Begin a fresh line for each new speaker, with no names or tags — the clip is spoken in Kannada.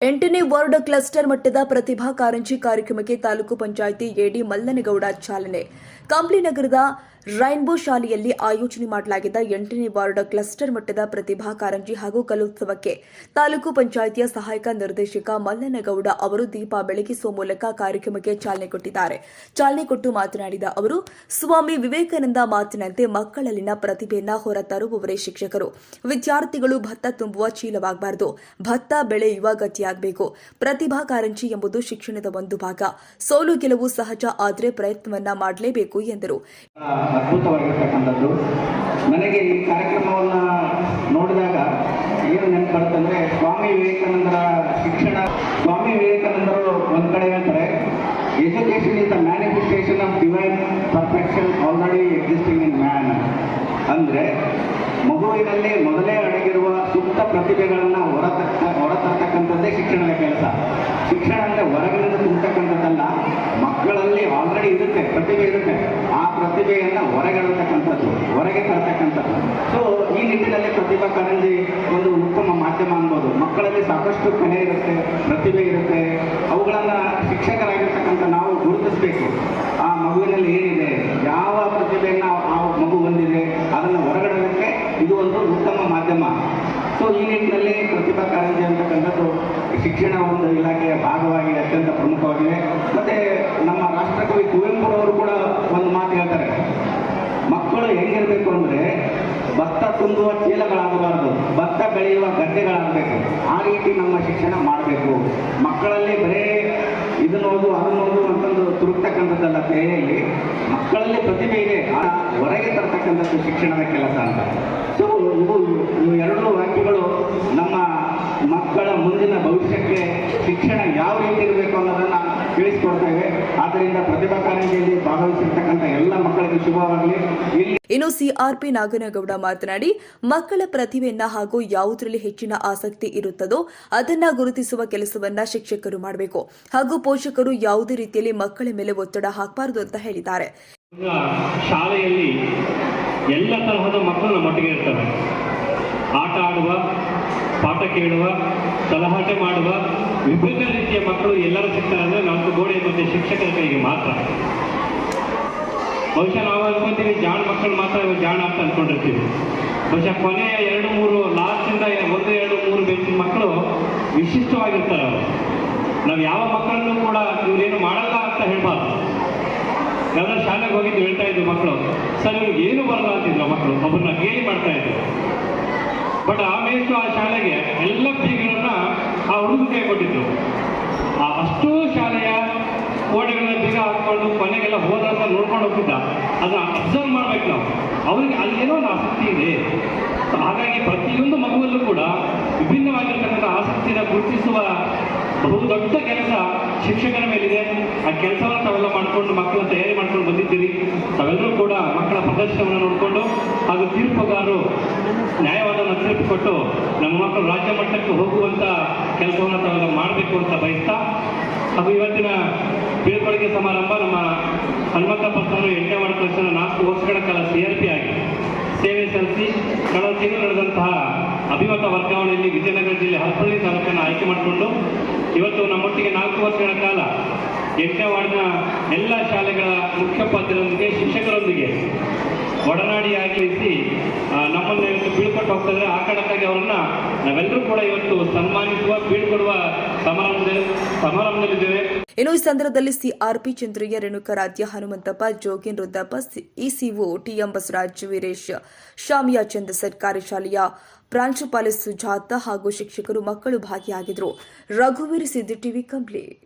ಎಂಟನೇ ವಾರ್ಡ್ ಕ್ಲಸ್ಟರ್ ಮಟ್ಟದ ಪ್ರತಿಭಾ ಕಾರಂಜಿ ಕಾರ್ಯಕ್ರಮಕ್ಕೆ ತಾಲೂಕು ಪಂಚಾಯಿತಿ ಎಡಿ ಮಲ್ಲನಗೌಡ ಚಾಲನೆ. ಕಂಪ್ಲಿ ನಗರದ ರೈನ್ಬೋ ಶಾಲೆಯಲ್ಲಿ ಆಯೋಜನೆ ಮಾಡಲಾಗಿದ್ದ ಎಂಟನೇ ವಾರ್ಡ್ ಕ್ಲಸ್ಟರ್ ಮಟ್ಟದ ಪ್ರತಿಭಾ ಕಾರಂಜಿ ಹಾಗೂ ಕಲೋತ್ಸವಕ್ಕೆ ತಾಲೂಕು ಪಂಚಾಯಿತಿಯ ಸಹಾಯಕ ನಿರ್ದೇಶಕ ಮಲ್ಲನಗೌಡ ಅವರು ದೀಪ ಬೆಳಗಿಸುವ ಮೂಲಕ ಕಾರ್ಯಕ್ರಮಕ್ಕೆ ಚಾಲನೆ ಕೊಟ್ಟಿದ್ದಾರೆ. ಚಾಲನೆ ಕೊಟ್ಟು ಮಾತನಾಡಿದ ಅವರು, ಸ್ವಾಮಿ ವಿವೇಕಾನಂದ ಮಾತಿನಂತೆ ಮಕ್ಕಳಲ್ಲಿನ ಪ್ರತಿಭೆಯನ್ನ ಹೊರತರುವವರೇ ಶಿಕ್ಷಕರು. ವಿದ್ಯಾರ್ಥಿಗಳು ಭತ್ತ ತುಂಬುವ ಚೀಲವಾಗಬಾರದು. ಭತ್ತ ಬೆಳೆಯುವ ಗತಿಯಾಗಬೇಕು. ಪ್ರತಿಭಾ ಕಾರಂಜಿ ಎಂಬುದು ಶಿಕ್ಷಣದ ಒಂದು ಭಾಗ. ಸೋಲು ಗೆಲುವು ಸಹಜ ಆದರೆ ಪ್ರಯತ್ನವನ್ನ ಮಾಡಲೇಬೇಕು ಎಂದರು.
ಅದ್ಭುತವಾಗಿರ್ತಕ್ಕಂಥದ್ದು. ನನಗೆ ಈ ಕಾರ್ಯಕ್ರಮವನ್ನು ನೋಡಿದಾಗ ಏನು ನೆನಪು ಸ್ವಾಮಿ ವಿವೇಕಾನಂದರ ಶಿಕ್ಷಣ. ಸ್ವಾಮಿ ವಿವೇಕಾನಂದರು ಒಂದು ಕಡೆ ಹೇಳ್ತಾರೆ education is the manifestation of divine perfection already existing in man. ಅಂದ್ರೆ ಮಗುವಿನಲ್ಲಿ ಮೊದಲೇ ಅಡಗಿರುವ ಸುಪ್ತ ಪ್ರತಿಭೆಗಳನ್ನು ಹೊರತಕ್ಕ ಹೊರತರ್ತಕ್ಕಂಥದ್ದೇ ಶಿಕ್ಷಣದ ಕೆಲಸ. ಶಿಕ್ಷಣ ಆಲ್ರೆಡಿ ಇರುತ್ತೆ, ಪ್ರತಿಭೆ ಇರುತ್ತೆ. ಆ ಪ್ರತಿಭೆಯನ್ನ ಹೊರಗೆಡತಕ್ಕಂಥದ್ದು, ಹೊರಗೆ ತರತಕ್ಕಂಥದ್ದು. ಸೊ ಈ ನಿಟ್ಟಿನಲ್ಲಿ ಪ್ರತಿಭಾ ಕಾರಂಜಿ ಒಂದು ಉತ್ತಮ ಮಾಧ್ಯಮ ಅನ್ಬೋದು. ಮಕ್ಕಳಲ್ಲಿ ಸಾಕಷ್ಟು ಕಲೆ ಇರುತ್ತೆ, ಪ್ರತಿಭೆ ಇರುತ್ತೆ. ಅವುಗಳನ್ನ ಶಿಕ್ಷಕರಾಗಿರ್ತಕ್ಕಂಥ ನಾವು ಗುರುತಿಸಬೇಕು. ಆ ಮಗುವಿನಲ್ಲಿ ಏನಿದೆ, ಯಾವ ಪ್ರತಿಭೆಯನ್ನ ಆ- ಮಗು ಹೊಂದಿದೆ, ಅದನ್ನು ಹೊರಗಡೋದಕ್ಕೆ ಇದು ಒಂದು ಉತ್ತಮ ಮಾಧ್ಯಮ. ಸೊ ಈ ನಿಟ್ಟಿನಲ್ಲಿ ಪ್ರತಿಭಾ ಕಾರಂಜಿ ಅಂತಕ್ಕಂಥದ್ದು ಶಿಕ್ಷಣ ಒಂದು ಇಲಾಖೆಯ ಭಾಗವಾಗಿ ಅತ್ಯಂತ ಪ್ರಮುಖವಾಗಿದೆ ಮತ್ತೆ ನಮ್ಮ ರಾಷ್ಟ್ರಕವಿ ಕುವೆಂಪುರವರು ಕೂಡ ಒಂದು ಮಾತು ಹೇಳ್ತಾರೆ ಹೆಂಗಿರ್ಬೇಕು ಅಂದ್ರೆ ಭತ್ತ ತುಂಬುವ ಚೀಲಗಳಾಗಬಾರದು. ಭತ್ತ ಬೆಳೆಯುವ ಗದ್ದೆಗಳಾಗಬೇಕು. ಆ ರೀತಿ ನಮ್ಮ ಶಿಕ್ಷಣ ಮಾಡಬೇಕು. ಮಕ್ಕಳಲ್ಲಿ ಬರೇ ಇದನ್ನ ಓದು ಅದನ್ನ ಓದು ಅಂತಂದು ತುರುಕ್ತಕ್ಕಂಥದ್ದಲ್ಲ ಕ್ರಿಯೆಯಲ್ಲಿ ಮಕ್ಕಳಲ್ಲಿ ಪ್ರತಿಭೆ ಇದೆ ಹೊರಗೆ ತರ್ತಕ್ಕಂಥದ್ದು ಶಿಕ್ಷಣದ ಕೆಲಸ ಅಂತ. ಸೊ ಇವು ಇವು ಎರಡು ವಾಕ್ಯಗಳು ನಮ್ಮ ಮಕ್ಕಳ ಮುಂದಿನ ಭವಿಷ್ಯಕ್ಕೆ ಶಿಕ್ಷಣ ಯಾವ ರೀತಿ ಇರಬೇಕು ಅನ್ನೋದನ್ನ ತಿಳಿಸ್ಕೊಡ್ತೇವೆ ಆದ್ದರಿಂದ ಪ್ರತಿಭಾ ಕಾರಂಜಿಯಲ್ಲಿ ಭಾಗವಹಿಸಿರ್ತಕ್ಕಂಥ ಎಲ್ಲ ಮಕ್ಕಳಿಗೆ ಶುಭವಾಗಲಿ. ಇಲ್ಲಿ
ಇನ್ನು ಸಿಆರ್ಪಿ ನಾಗನಗೌಡ ಮಾತನಾಡಿ ಮಕ್ಕಳ ಪ್ರತಿಭೆಯನ್ನ ಹಾಗೂ ಯಾವುದರಲ್ಲಿ ಹೆಚ್ಚಿನ ಆಸಕ್ತಿ ಇರುತ್ತದೋ ಅದನ್ನ ಗುರುತಿಸುವ ಕೆಲಸವನ್ನ ಶಿಕ್ಷಕರು ಮಾಡಬೇಕು. ಹಾಗೂ ಪೋಷಕರು ಯಾವುದೇ ರೀತಿಯಲ್ಲಿ ಮಕ್ಕಳ ಮೇಲೆ ಒತ್ತಡ ಹಾಕಬಾರದು ಅಂತ ಹೇಳಿದ್ದಾರೆ.
ಶಾಲೆಯಲ್ಲಿ ಎಲ್ಲ ತರಹದ ಮಕ್ಕಳು ನಮ್ಮೊಟ್ಟಿಗೆ ಇರ್ತವೆ ಆಟ ಆಡುವ ಪಾಠ ಕೇಳುವ, ಸಲಹಾಟೆ ಮಾಡುವ ವಿಭಿನ್ನ ರೀತಿಯ ಮಕ್ಕಳು ಎಲ್ಲರೂ ಸಿಗ್ತಾರೆ ಅಂದರೆ ನಾಲ್ಕು ಗೋಡೆ ಮತ್ತು ಶಿಕ್ಷಕರ ಕೈಗೆ ಮಾತ್ರ. ಬಹುಶಃ ನಾವು ಅನ್ಕೊಂತೀವಿ ಜಾಣ ಮಕ್ಕಳು ಮಾತ್ರ ಜಾಣ ಅಂತ ಅನ್ಕೊಂಡಿರ್ತೀವಿ. ಬಹುಶಃ ಕೊನೆಯ ಎರಡು ಮೂರು ಲಾಸ್ಟಿಂದ ಒಂದು, ಎರಡು, ಮೂರು ಬೆಂಚಿನ ಮಕ್ಕಳು ವಿಶಿಷ್ಟವಾಗಿರ್ತಾರೆ ಅವರು. ನಾವು ಯಾವ ಮಕ್ಕಳನ್ನು ಕೂಡ ಇವ್ರೇನು ಮಾಡಲ್ಲ ಅಂತ ಹೇಳ್ಬಾರ್ದು. ಎಲ್ಲ ಶಾಲೆಗೆ ಹೋಗಿದ್ದು ಹೇಳ್ತಾ ಇದ್ರು ಮಕ್ಕಳು. ಸರ್, ಇವ್ರಿಗೆ ಏನು ಬರಲ್ಲ ಅಂತಿದ್ರು ಮಕ್ಕಳು. ಒಬ್ಬರನ್ನ ಗೇಲಿ ಮಾಡ್ತಾ ಇದ್ರು. ಬಟ್ ಆಮೇಲೆ ಆ ಶಾಲೆಗೆ ಎಲ್ಲ ಬೀಗಗಳನ್ನ ಆ ಹುಡುಗರಿಗೆ ಕೊಟ್ಟಿದ್ದು. ಆ ಅಷ್ಟು ಶಾಲೆಯ ಕೋಟೆಗಳನ್ನ ಬೀಗ ಹಾಕೊಂಡು ಕೊನೆಗೆಲ್ಲ ಹೋದಂತ ನೋಡ್ಕೊಂಡು ಹೋಗ್ತಿದ್ದ. ಅದನ್ನ ಅಬ್ಸರ್ವ್ ಮಾಡ್ಬೇಕು ನಾವು. ಅವ್ರಿಗೆ ಅಲ್ಲೇನೋ ಒಂದು ಆಸಕ್ತಿ ಇದೆ. ಹಾಗಾಗಿ ಪ್ರತಿಯೊಂದು ಮಗುವಲ್ಲೂ ಕೂಡ ವಿಭಿನ್ನವಾಗಿರ್ತಕ್ಕಂಥ ಆಸಕ್ತಿಯನ್ನು ಗುರುತಿಸುವ ಬಹುದೊಡ್ಡ ಕೆಲಸ ಶಿಕ್ಷಕರ ಮೇಲಿದೆ. ಆ ಕೆಲಸವನ್ನು ತಾವೆಲ್ಲ ಮಾಡಿಕೊಂಡು ಮಕ್ಕಳನ್ನ ತಯಾರಿ ಮಾಡ್ಕೊಂಡು ಬಂದಿದ್ದೀರಿ. ಮಕ್ಕಳ ನೋಡಿಕೊಂಡು ಹಾಗೂ ತೀರ್ಪುಗಾರರು ನ್ಯಾಯವಾದವನ್ನು ತೀರ್ಪು ಕೊಟ್ಟು ನಮ್ಮ ಮಕ್ಕಳು ರಾಜ್ಯ ಮಟ್ಟಕ್ಕೆ ಹೋಗುವಂಥ ಕೆಲಸವನ್ನು ತಾವೆಲ್ಲ ಮಾಡಬೇಕು ಅಂತ ಬಯಸ್ತಾ ಹಾಗೂ ಇವತ್ತಿನ ಬೀಳ್ಕೊಡುಗೆ ಸಮಾರಂಭ ನಮ್ಮ ಹನುಮಂತಪ್ಪ ಸರ್ ಎಂಟನೇ ವಾರ್ಡ್ ಕಳಿಸಿದ ನಾಲ್ಕು ವರ್ಷಗಳ ಕಾಲ ಸಿ ಆರ್ ಪಿ ಆಗಿ. ಸೇವೆ ಸಲ್ಲಿಸಿ ಕಳೆದ ತಿಂಗಳು ನಡೆದಂತಹ ಅಭಿಮತ ವರ್ಗಾವಣೆಯಲ್ಲಿ ವಿಜಯನಗರ ಜಿಲ್ಲೆ ಹರಪಳ್ಳಿ ತಾಲೂಕನ್ನು ಆಯ್ಕೆ ಮಾಡಿಕೊಂಡು ಇವತ್ತು ನಮ್ಮೊಟ್ಟಿಗೆ ನಾಲ್ಕು ವರ್ಷಗಳ ಕಾಲ ಎಂಟನೇ ವಾರ್ಡ್ನ ಎಲ್ಲ ಶಾಲೆಗಳ ಮುಖ್ಯೋಪಾಧ್ಯಾಯರೊಂದಿಗೆ ಶಿಕ್ಷಕರೊಂದಿಗೆ ಒಡನಾಡಿಯಾಗಿ ಇರಿಸಿ ಆ, ನಮ್ಮನ್ನು ಇವತ್ತು ಬೀಳ್ಕೊಟ್ಟು ಹೋಗ್ತಿದ್ರೆ ಆ ಕಾರಣಕ್ಕಾಗಿ ಅವರನ್ನ ನಾವೆಲ್ಲರೂ ಕೂಡ ಇವತ್ತು ಸನ್ಮಾನಿಸುವ ಬೀಳ್ಕೊಡುವ ಸಮಾರಂಭದಲ್ಲಿ ಸಮಾರಂಭದಲ್ಲಿದ್ದೇವೆ.
ಇನ್ನು ಈ ಸಂದರ್ಭದಲ್ಲಿ CRP Chandraiah Renukaradhya Hanumanthappa Jogin Rudrappa ECO TM Basavaraj Veeresh Shamiya Chand ಸರ್ಕಾರಿ ಶಾಲೆಯ ಪ್ರಾಂಶುಪಾಲ ಸುಜಾತ ಹಾಗೂ ಶಿಕ್ಷಕರು ಮಕ್ಕಳು ಭಾಗಿಯಾಗಿದ್ದರು. ರಘುವೀರ್ ಸಿದ್ದಿ ಟಿವಿ ಕಂಪ್ಲೀಟ್.